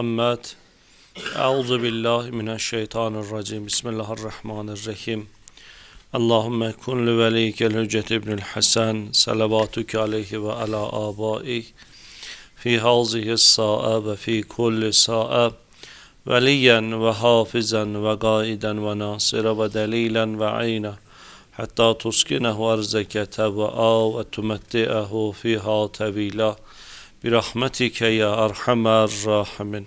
Muhammed Euzu billahi mineşşeytanirracim. Bismillahirrahmanirrahim. Allahümme kun li velikel hüccet ibnül hasan salavatuke aleyhi ve ala abaih fi hazihi sa'a ve fi kulli sa'a veliyen ve hafizan ve gaiden ve nasira ve delilen ve ayna. Hatta tuskinehu arzeke ve ve tumetti'ehu fiha tevila birahmetike ya erhamer rahimin.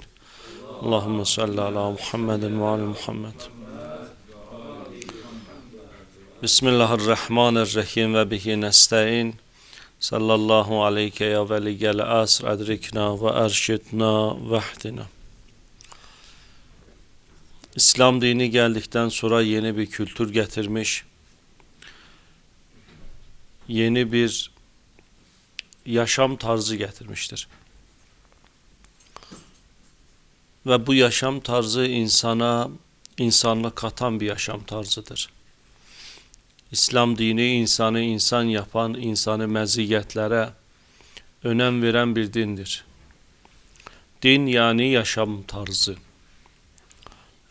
Allahümme salli ala Muhammedin ve ala Muhammed. Bismillahirrahmanirrahim ve bihi nesta'in. Sallallahu aleyke ya veligel asr adrikna ve erşidna vehdina. İslam dini geldikten sonra yeni bir kültür getirmiş. Yeni bir yaşam tarzı getirmiştir. Ve bu yaşam tarzı insana insanlık katan bir yaşam tarzıdır. İslam dini insanı insan yapan, insanı meziyetlere önem veren bir dindir. Din yani yaşam tarzı.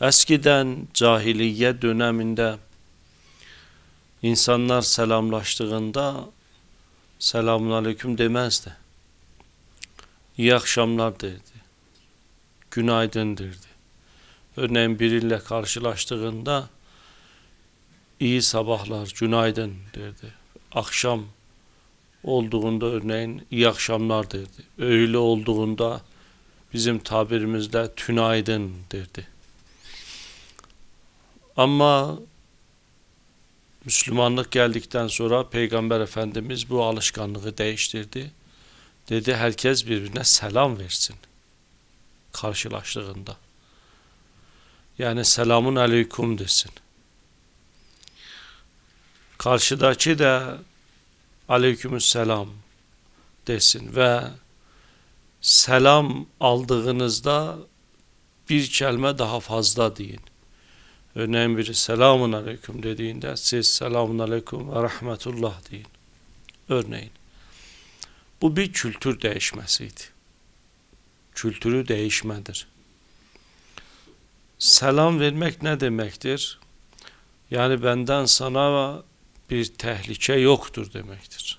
Eskiden cahiliye döneminde insanlar selamlaştığında selamun aleyküm demezdi. İyi akşamlar derdi. Günaydın derdi. Örneğin biriyle karşılaştığında iyi sabahlar, günaydın derdi. Akşam olduğunda örneğin iyi akşamlar derdi. Öğle olduğunda bizim tabirimizde tünaydın derdi. Ama Müslümanlık geldikten sonra Peygamber Efendimiz bu alışkanlığı değiştirdi. Dedi herkes birbirine selam versin karşılaştığında. Yani selamun aleyküm desin. Karşıdaki de aleykümselam desin ve selam aldığınızda bir kelime daha fazla deyin. Örneğin biri selamun aleyküm dediğinde siz selamun aleyküm ve rahmetullah deyin. Örneğin. Bu bir kültür değişmesiydi. Kültürü değişmedir. Selam vermek ne demektir? Yani benden sana bir tehlike yoktur demektir.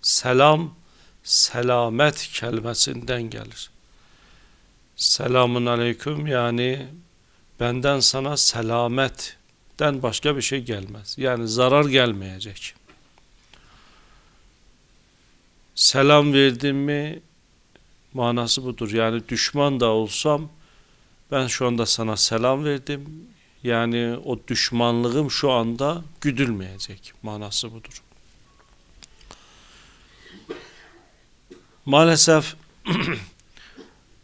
Selam, selamet kelimesinden gelir. Selamun aleyküm yani benden sana selametten başka bir şey gelmez. Yani zarar gelmeyecek. Selam verdim mi manası budur. Yani düşman da olsam ben şu anda sana selam verdim. Yani o düşmanlığım şu anda güdülmeyecek manası budur. Maalesef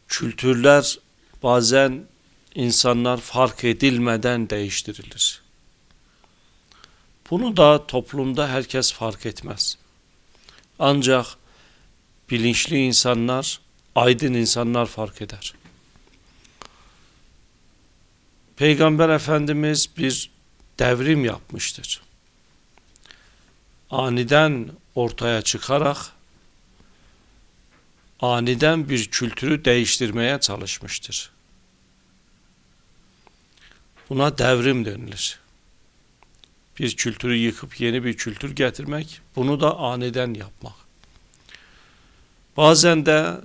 kültürler bazen insanlar fark edilmeden değiştirilir. Bunu da toplumda herkes fark etmez. Ancak bilinçli insanlar, aydın insanlar fark eder. Peygamber Efendimiz bir devrim yapmıştır. Aniden ortaya çıkarak aniden bir kültürü değiştirmeye çalışmıştır. Buna devrim denilir. Bir kültürü yıkıp yeni bir kültür getirmek, bunu da aniden yapmak. Bazen de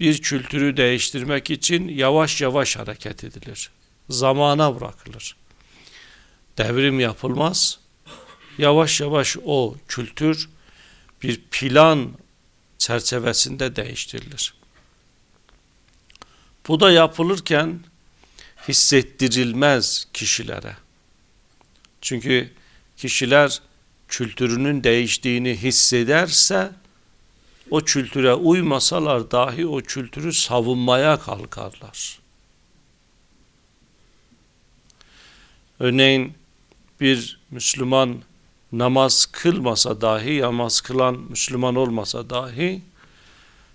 bir kültürü değiştirmek için yavaş yavaş hareket edilir. Zamana bırakılır. Devrim yapılmaz. Yavaş yavaş o kültür bir plan çerçevesinde değiştirilir. Bu da yapılırken hissettirilmez kişilere. Çünkü kişiler kültürünün değiştiğini hissederse o kültüre uymasalar dahi o kültürü savunmaya kalkarlar. Örneğin bir Müslüman namaz kılmasa dahi, namaz kılan Müslüman olmasa dahi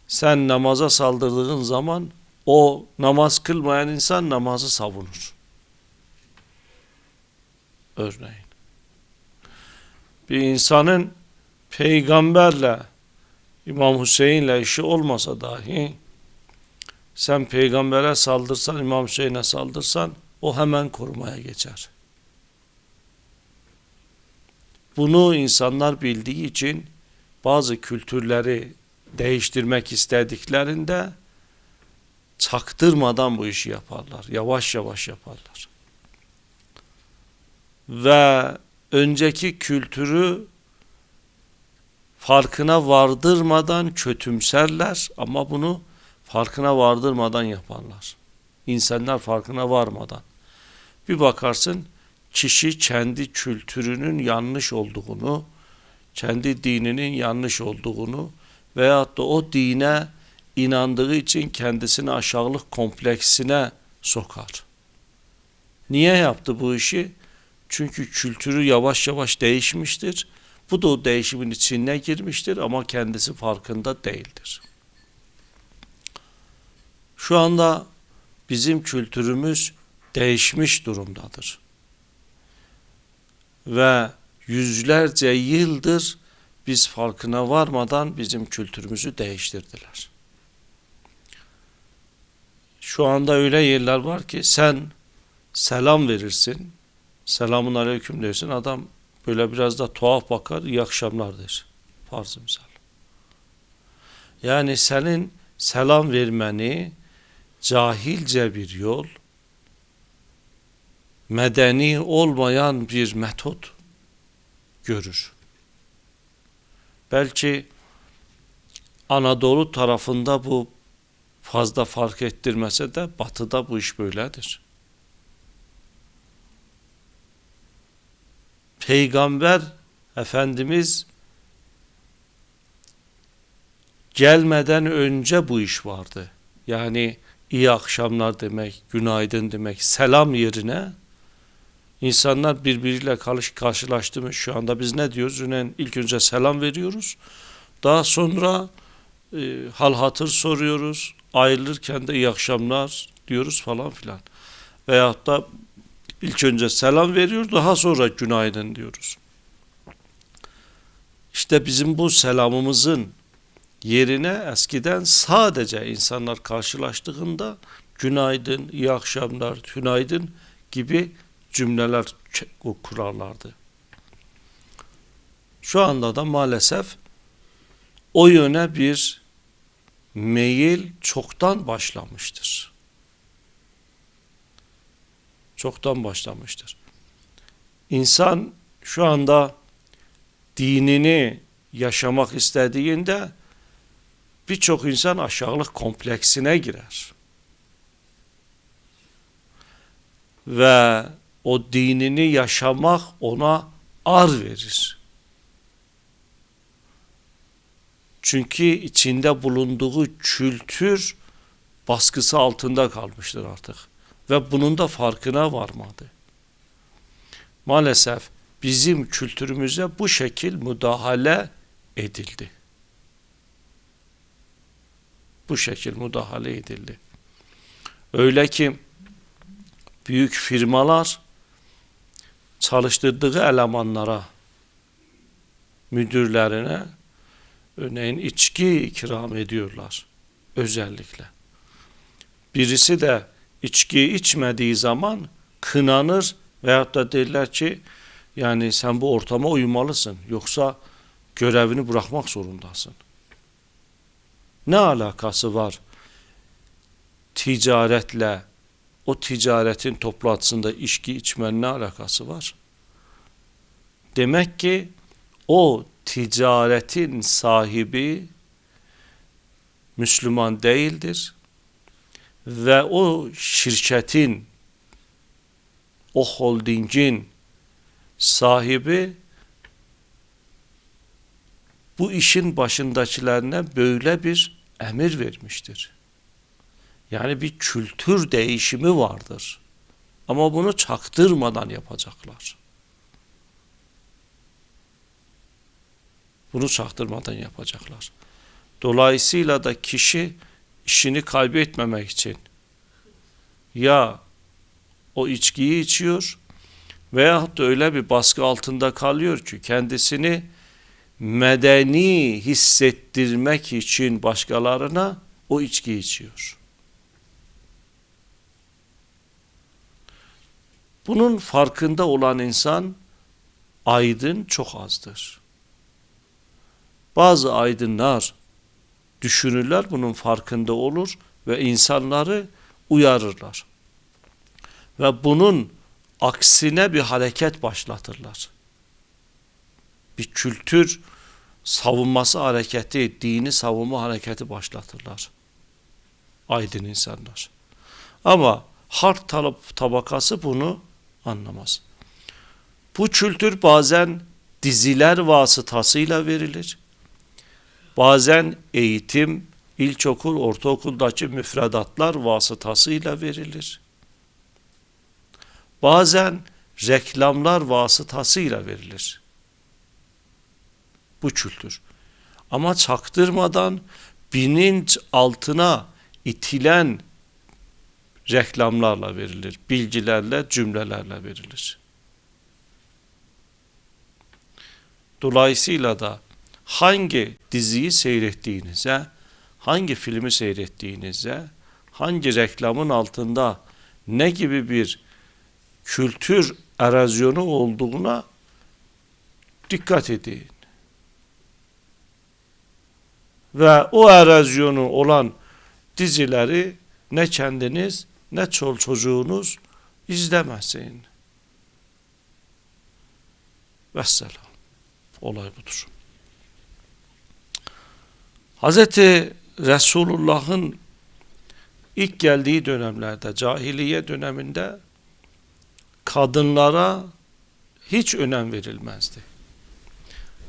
sen namaza saldırdığın zaman o namaz kılmayan insan namazı savunur. Örneğin. Bir insanın peygamberle İmam Hüseyin'le işi olmasa dahi sen peygambere saldırsan, İmam Hüseyin'e saldırsan o hemen korumaya geçer. Bunu insanlar bildiği için bazı kültürleri değiştirmek istediklerinde çaktırmadan bu işi yaparlar. Yavaş yavaş yaparlar. Ve önceki kültürü farkına vardırmadan kötümserler ama bunu farkına vardırmadan yaparlar. İnsanlar farkına varmadan. Bir bakarsın kişi kendi kültürünün yanlış olduğunu, kendi dininin yanlış olduğunu veyahut da o dine inandığı için kendisini aşağılık kompleksine sokar. Niye yaptı bu işi? Çünkü kültürü yavaş yavaş değişmiştir. Bu da o değişimin içine girmiştir ama kendisi farkında değildir. Şu anda bizim kültürümüz değişmiş durumdadır. Ve yüzlerce yıldır biz farkına varmadan bizim kültürümüzü değiştirdiler. Şu anda öyle yerler var ki sen selam verirsin, selamun aleyküm dersin, adam böyle biraz da tuhaf bakar, iyi akşamlar der. Farz misal. Yani senin selam vermeni cahilce bir yol, medeni olmayan bir metot görür. Belki Anadolu tarafında bu fazla fark ettirmese de batıda bu iş böyledir. Peygamber Efendimiz gelmeden önce bu iş vardı. Yani iyi akşamlar demek, günaydın demek, selam yerine insanlar birbiriyle karşılaştı mı şu anda biz ne diyoruz? Ünen ilk önce selam veriyoruz. Daha sonra e, hal hatır soruyoruz. Ayrılırken de iyi akşamlar diyoruz falan filan. Veyahut da ilk önce selam veriyoruz daha sonra günaydın diyoruz. İşte bizim bu selamımızın yerine eskiden sadece insanlar karşılaştığında günaydın, iyi akşamlar, günaydın gibi cümleler kurarlardı. Şu anda da maalesef o yöne bir meyil çoktan başlamıştır. Çoktan başlamıştır. İnsan şu anda dinini yaşamak istediğinde birçok insan aşağılık kompleksine girer. Ve o dinini yaşamak ona ar verir. Çünkü içinde bulunduğu kültür baskısı altında kalmıştır artık. Ve bunun da farkına varmadı. Maalesef bizim kültürümüze bu şekil müdahale edildi. Bu şekil müdahale edildi. Öyle ki büyük firmalar çalıştırdığı elemanlara, müdürlerine örneğin içki ikram ediyorlar özellikle. Birisi de içki içmediği zaman kınanır veyahut da derler ki yani sen bu ortama uymalısın yoksa görevini bırakmak zorundasın. Ne alakası var ticaretle o ticaretin toplantısında içki içmenin ne alakası var? Demek ki o ticaretin sahibi Müslüman değildir ve o şirketin o holdingin sahibi bu işin başındakilerine böyle bir emir vermiştir. Yani bir kültür değişimi vardır. Ama bunu çaktırmadan yapacaklar. bunu çaktırmadan yapacaklar. Dolayısıyla da kişi işini kaybetmemek için ya o içkiyi içiyor veyahut da öyle bir baskı altında kalıyor ki kendisini medeni hissettirmek için başkalarına o içki içiyor. Bunun farkında olan insan aydın çok azdır. Bazı aydınlar düşünürler bunun farkında olur ve insanları uyarırlar. Ve bunun aksine bir hareket başlatırlar. Bir kültür savunması hareketi, dini savunma hareketi başlatırlar. Aydın insanlar. Ama halk tabakası bunu anlamaz. Bu kültür bazen diziler vasıtasıyla verilir. Bazen eğitim, ilkokul, ortaokuldaki müfredatlar vasıtasıyla verilir. Bazen reklamlar vasıtasıyla verilir. Bu kültür. Ama çaktırmadan bilinç altına itilen reklamlarla verilir, bilgilerle, cümlelerle verilir. Dolayısıyla da hangi diziyi seyrettiğinize, hangi filmi seyrettiğinize, hangi reklamın altında ne gibi bir kültür erozyonu olduğuna dikkat edin. Ve o erozyonu olan dizileri ne kendiniz ne çol çocuğunuz izlemesin. Vesselam. Olay budur. Hazreti Resulullah'ın ilk geldiği dönemlerde, cahiliye döneminde kadınlara hiç önem verilmezdi.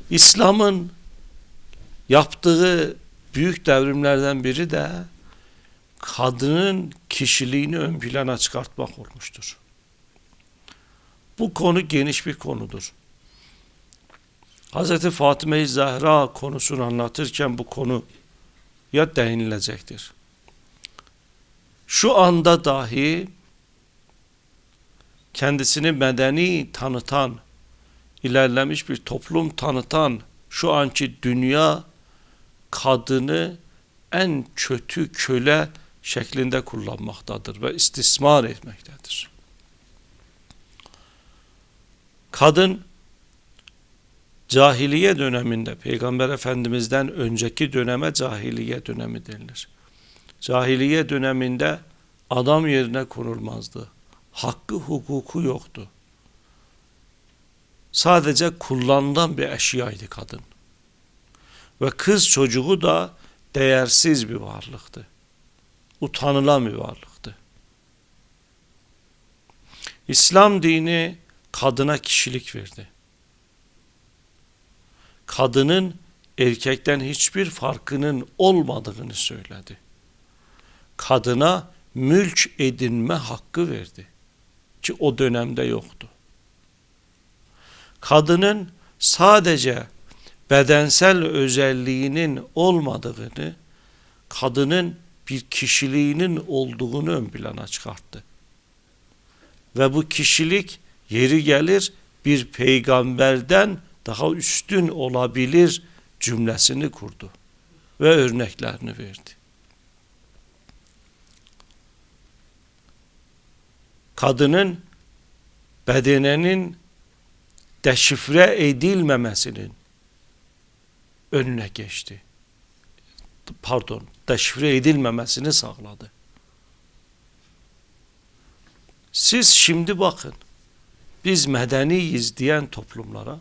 İslam'ın yaptığı büyük devrimlerden biri de kadının kişiliğini ön plana çıkartmak olmuştur. Bu konu geniş bir konudur. Hz. Fatıma-i Zahra konusunu anlatırken bu konu ya değinilecektir. Şu anda dahi kendisini medeni tanıtan, ilerlemiş bir toplum tanıtan şu anki dünya kadını en kötü köle şeklinde kullanmaktadır ve istismar etmektedir. Kadın cahiliye döneminde Peygamber Efendimiz'den önceki döneme cahiliye dönemi denilir. Cahiliye döneminde adam yerine konulmazdı. Hakkı hukuku yoktu. Sadece kullanılan bir eşyaydı kadın. Ve kız çocuğu da değersiz bir varlıktı utanılan bir varlıktı. İslam dini kadına kişilik verdi. Kadının erkekten hiçbir farkının olmadığını söyledi. Kadına mülk edinme hakkı verdi. Ki o dönemde yoktu. Kadının sadece bedensel özelliğinin olmadığını, kadının bir kişiliğinin olduğunu ön plana çıkarttı. Ve bu kişilik yeri gelir bir peygamberden daha üstün olabilir cümlesini kurdu ve örneklerini verdi. Kadının bedenenin deşifre edilmemesinin önüne geçti pardon deşifre edilmemesini sağladı. Siz şimdi bakın biz medeniyiz diyen toplumlara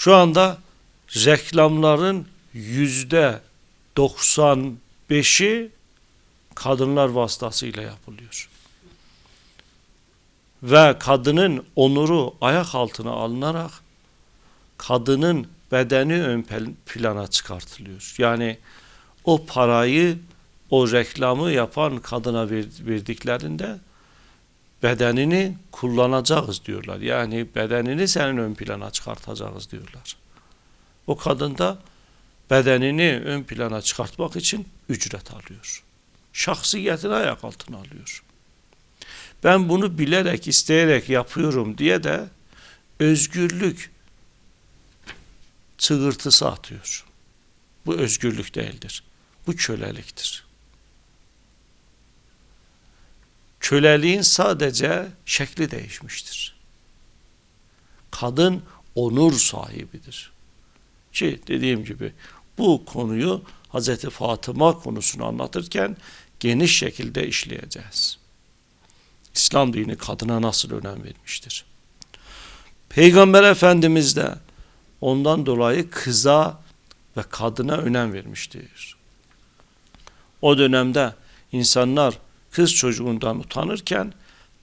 şu anda reklamların yüzde 95'i kadınlar vasıtasıyla yapılıyor. Ve kadının onuru ayak altına alınarak kadının bedeni ön plana çıkartılıyor. Yani o parayı o reklamı yapan kadına verdiklerinde bedenini kullanacağız diyorlar. Yani bedenini senin ön plana çıkartacağız diyorlar. O kadın da bedenini ön plana çıkartmak için ücret alıyor. Şahsiyetini ayak altına alıyor. Ben bunu bilerek, isteyerek yapıyorum diye de özgürlük çığırtısı atıyor. Bu özgürlük değildir. Bu köleliktir. Köleliğin sadece şekli değişmiştir. Kadın onur sahibidir. Ki dediğim gibi bu konuyu Hz. Fatıma konusunu anlatırken geniş şekilde işleyeceğiz. İslam dini kadına nasıl önem vermiştir? Peygamber Efendimiz de ondan dolayı kıza ve kadına önem vermiştir. O dönemde insanlar kız çocuğundan utanırken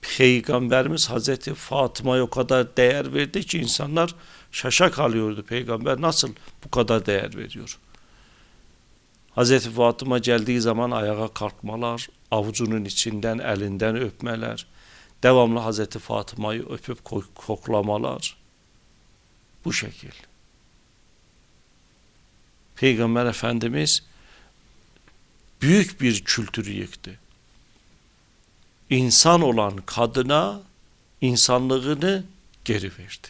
Peygamberimiz Hazreti Fatıma'ya o kadar değer verdi ki insanlar şaşa kalıyordu. Peygamber nasıl bu kadar değer veriyor? Hazreti Fatıma geldiği zaman ayağa kalkmalar, avucunun içinden elinden öpmeler, devamlı Hazreti Fatıma'yı öpüp koklamalar. Bu şekil. Peygamber Efendimiz büyük bir kültürü yıktı. İnsan olan kadına insanlığını geri verdi.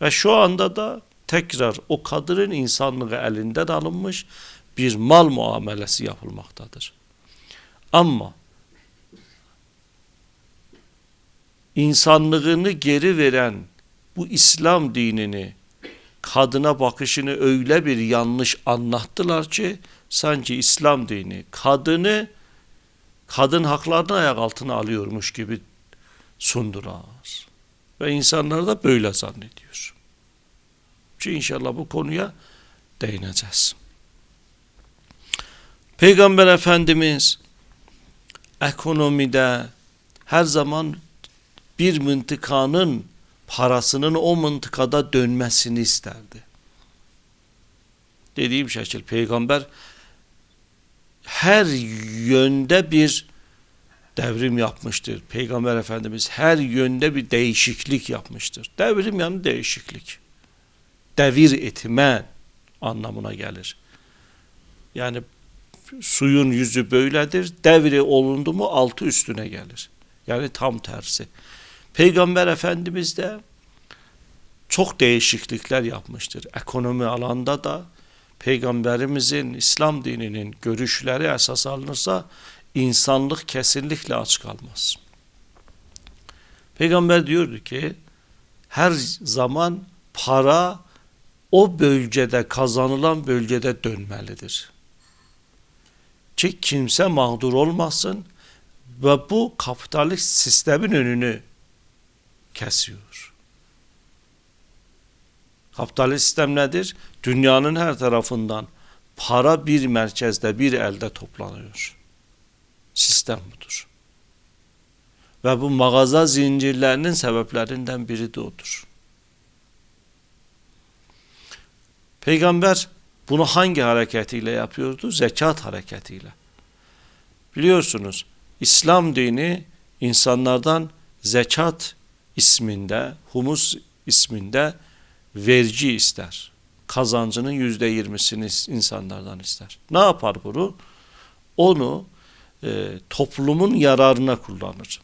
Ve şu anda da tekrar o kadının insanlığı elinden alınmış bir mal muamelesi yapılmaktadır. Ama insanlığını geri veren bu İslam dinini kadına bakışını öyle bir yanlış anlattılar ki sanki İslam dini kadını kadın haklarını ayak altına alıyormuş gibi sundurar. Ve insanlar da böyle zannediyor. Ki inşallah bu konuya değineceğiz. Peygamber Efendimiz ekonomide her zaman bir mıntıkanın parasının o mıntıkada dönmesini isterdi. Dediğim şekil peygamber her yönde bir devrim yapmıştır. Peygamber Efendimiz her yönde bir değişiklik yapmıştır. Devrim yani değişiklik. Devir etme anlamına gelir. Yani suyun yüzü böyledir. Devri olundu mu altı üstüne gelir. Yani tam tersi. Peygamber Efendimiz de çok değişiklikler yapmıştır. Ekonomi alanda da Peygamberimizin İslam dininin görüşleri esas alınırsa insanlık kesinlikle aç kalmaz. Peygamber diyordu ki her zaman para o bölgede kazanılan bölgede dönmelidir. Ki kimse mağdur olmasın ve bu kapitalist sistemin önünü kesiyor. Kapitalist sistem nedir? Dünyanın her tarafından para bir merkezde, bir elde toplanıyor. Sistem budur. Ve bu mağaza zincirlerinin sebeplerinden biri de odur. Peygamber bunu hangi hareketiyle yapıyordu? Zekat hareketiyle. Biliyorsunuz İslam dini insanlardan zekat isminde, humus isminde verci ister. Kazancının yüzde yirmisini insanlardan ister. Ne yapar bunu? Onu e, toplumun yararına kullanır.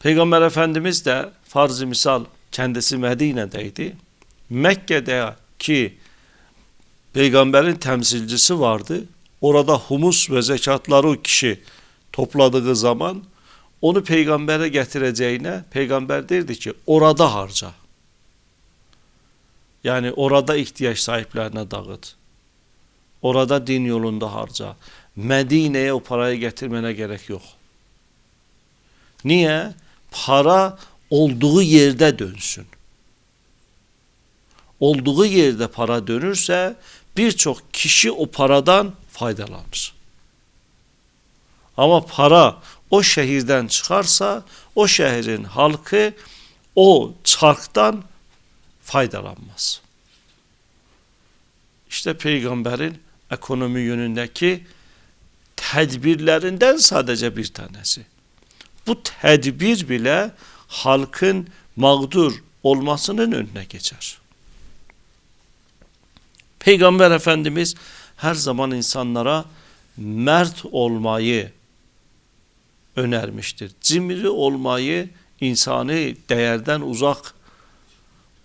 Peygamber Efendimiz de farz misal kendisi Medine'deydi. Mekke'de ki peygamberin temsilcisi vardı. Orada humus ve zekatları o kişi topladığı zaman onu peygambere getireceğine peygamber derdi ki orada harca. Yani orada ihtiyaç sahiplerine dağıt. Orada din yolunda harca. Medine'ye o parayı getirmene gerek yok. Niye? Para olduğu yerde dönsün. Olduğu yerde para dönürse birçok kişi o paradan faydalanır. Ama para o şehirden çıkarsa o şehrin halkı o çarktan faydalanmaz. İşte peygamberin ekonomi yönündeki tedbirlerinden sadece bir tanesi. Bu tedbir bile halkın mağdur olmasının önüne geçer. Peygamber Efendimiz her zaman insanlara mert olmayı önermiştir. Cimri olmayı insani değerden uzak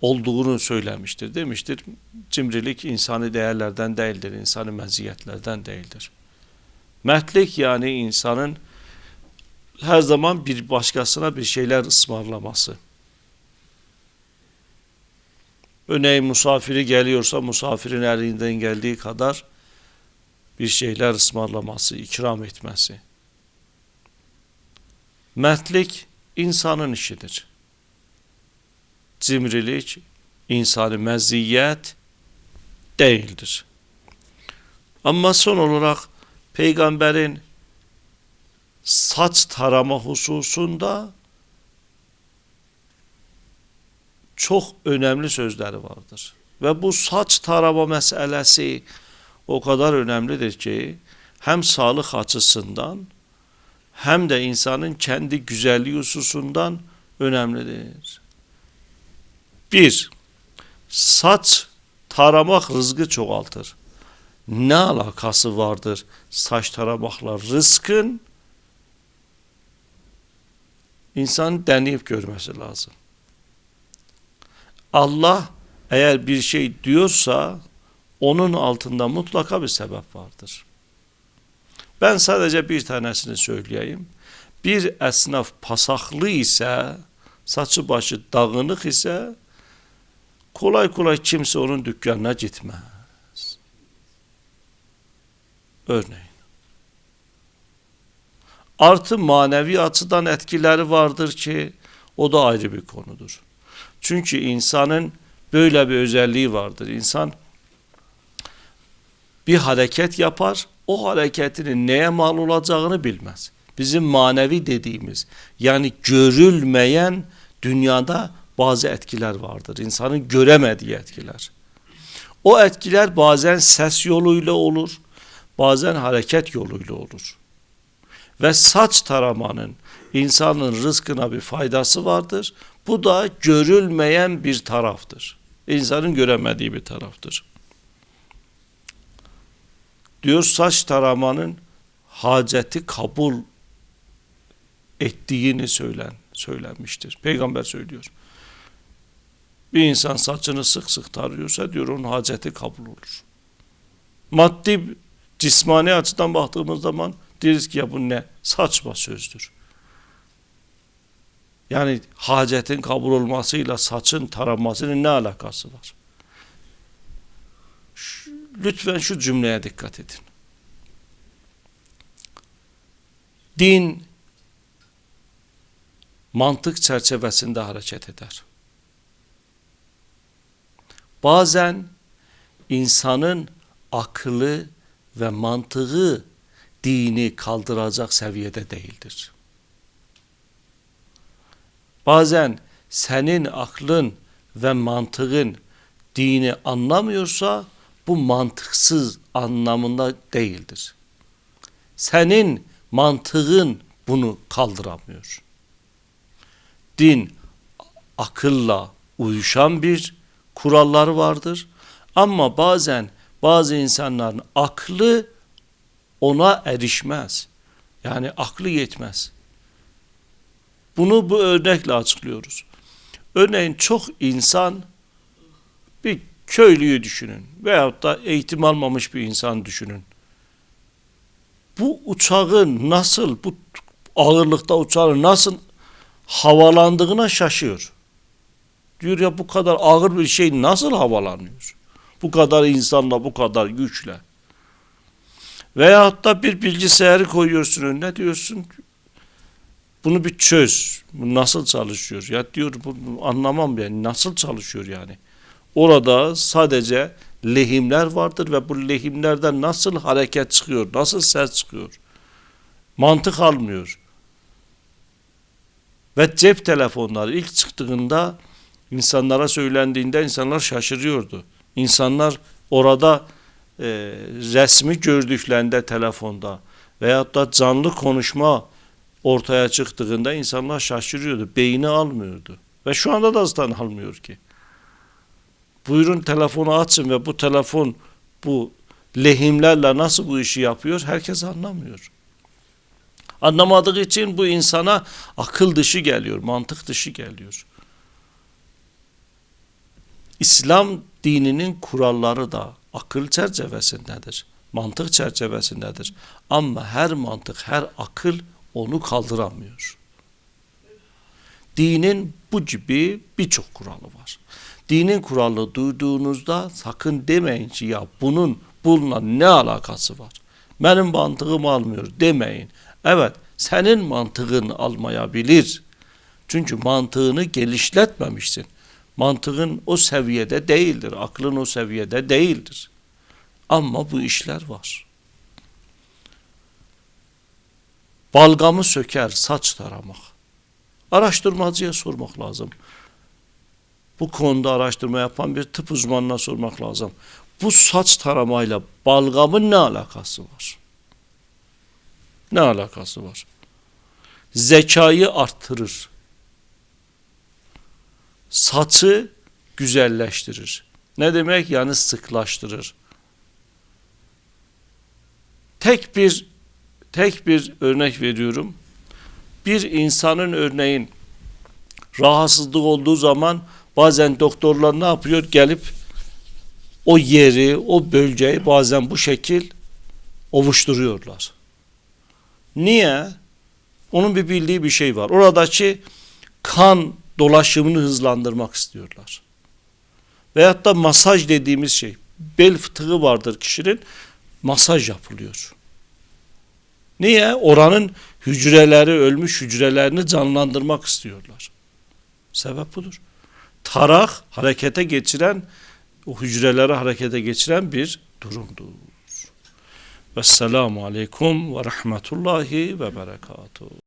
olduğunu söylemiştir. Demiştir cimrilik insani değerlerden değildir, insani meziyetlerden değildir. Mertlik yani insanın her zaman bir başkasına bir şeyler ısmarlaması. Örneğin misafiri geliyorsa misafirin elinden geldiği kadar bir şeyler ısmarlaması, ikram etmesi. Mertlik insanın işidir. Cimrilik, insani meziyet değildir. Ama son olarak peygamberin saç tarama hususunda çok önemli sözleri vardır. Ve bu saç tarama meselesi o kadar önemlidir ki hem sağlık açısından hem de insanın kendi güzelliği hususundan önemlidir. Bir, saç taramak rızkı çoğaltır. Ne alakası vardır saç taramakla rızkın? İnsan deneyip görmesi lazım. Allah eğer bir şey diyorsa onun altında mutlaka bir sebep vardır. Ben sadece bir tanesini söyleyeyim. Bir esnaf pasaklı ise, saçı başı dağınık ise kolay kolay kimse onun dükkanına gitmez. Örneğin. Artı manevi açıdan etkileri vardır ki o da ayrı bir konudur. Çünkü insanın böyle bir özelliği vardır. İnsan bir hareket yapar, o hareketinin neye mal olacağını bilmez. Bizim manevi dediğimiz yani görülmeyen dünyada bazı etkiler vardır. İnsanın göremediği etkiler. O etkiler bazen ses yoluyla olur, bazen hareket yoluyla olur. Ve saç taramanın insanın rızkına bir faydası vardır. Bu da görülmeyen bir taraftır. İnsanın göremediği bir taraftır. Diyor saç taramanın haceti kabul ettiğini söylen, söylenmiştir. Peygamber söylüyor. Bir insan saçını sık sık tarıyorsa diyor onun haceti kabul olur. Maddi, cismani açıdan baktığımız zaman deriz ki ya bu ne? Saçma sözdür. Yani hacetin kabul olmasıyla saçın taranmasının ne alakası var? Lütfen şu cümleye dikkat edin. Din mantık çerçevesinde hareket eder. Bazen insanın akıllı ve mantığı dini kaldıracak seviyede değildir. Bazen senin aklın ve mantığın dini anlamıyorsa bu mantıksız anlamında değildir. Senin mantığın bunu kaldıramıyor. Din akılla uyuşan bir kuralları vardır. Ama bazen bazı insanların aklı ona erişmez. Yani aklı yetmez. Bunu bu örnekle açıklıyoruz. Örneğin çok insan bir köylüyü düşünün veyahut da eğitim almamış bir insan düşünün. Bu uçağın nasıl, bu ağırlıkta uçağın nasıl havalandığına şaşıyor. Diyor ya bu kadar ağır bir şey nasıl havalanıyor? Bu kadar insanla, bu kadar güçle. Veyahut da bir bilgisayarı koyuyorsun önüne diyorsun bunu bir çöz. Bu nasıl çalışıyor? Ya diyor bu anlamam yani nasıl çalışıyor yani? Orada sadece lehimler vardır ve bu lehimlerden nasıl hareket çıkıyor, nasıl ses çıkıyor? Mantık almıyor. Ve cep telefonları ilk çıktığında insanlara söylendiğinde insanlar şaşırıyordu. İnsanlar orada e, resmi gördüklerinde telefonda veyahut da canlı konuşma ortaya çıktığında insanlar şaşırıyordu. Beyni almıyordu. Ve şu anda da aslan almıyor ki. Buyurun telefonu açın ve bu telefon bu lehimlerle nasıl bu işi yapıyor herkes anlamıyor. Anlamadığı için bu insana akıl dışı geliyor, mantık dışı geliyor. İslam dininin kuralları da akıl çerçevesindedir. mantık çerçevesindedir. Ama her mantık, her akıl onu kaldıramıyor. Dinin bu gibi birçok kuralı var. Dinin kuralını duyduğunuzda sakın demeyin ki ya bunun bununla ne alakası var? Benim mantığım almıyor demeyin. Evet senin mantığın almayabilir. Çünkü mantığını gelişletmemişsin. Mantığın o seviyede değildir. Aklın o seviyede değildir. Ama bu işler var. Balgamı söker saç taramak. Araştırmacıya sormak lazım. Bu konuda araştırma yapan bir tıp uzmanına sormak lazım. Bu saç taramayla balgamın ne alakası var? Ne alakası var? Zekayı arttırır. Saçı güzelleştirir. Ne demek? Yani sıklaştırır. Tek bir tek bir örnek veriyorum. Bir insanın örneğin rahatsızlık olduğu zaman bazen doktorlar ne yapıyor? Gelip o yeri, o bölgeyi bazen bu şekil ovuşturuyorlar. Niye? Onun bir bildiği bir şey var. Oradaki kan dolaşımını hızlandırmak istiyorlar. Veyahut da masaj dediğimiz şey. Bel fıtığı vardır kişinin. Masaj yapılıyor. Niye? Oranın hücreleri, ölmüş hücrelerini canlandırmak istiyorlar. Sebep budur. Tarak harekete geçiren, o hücreleri harekete geçiren bir durumdur. Vesselamu aleyküm ve rahmetullahi ve berekatuhu.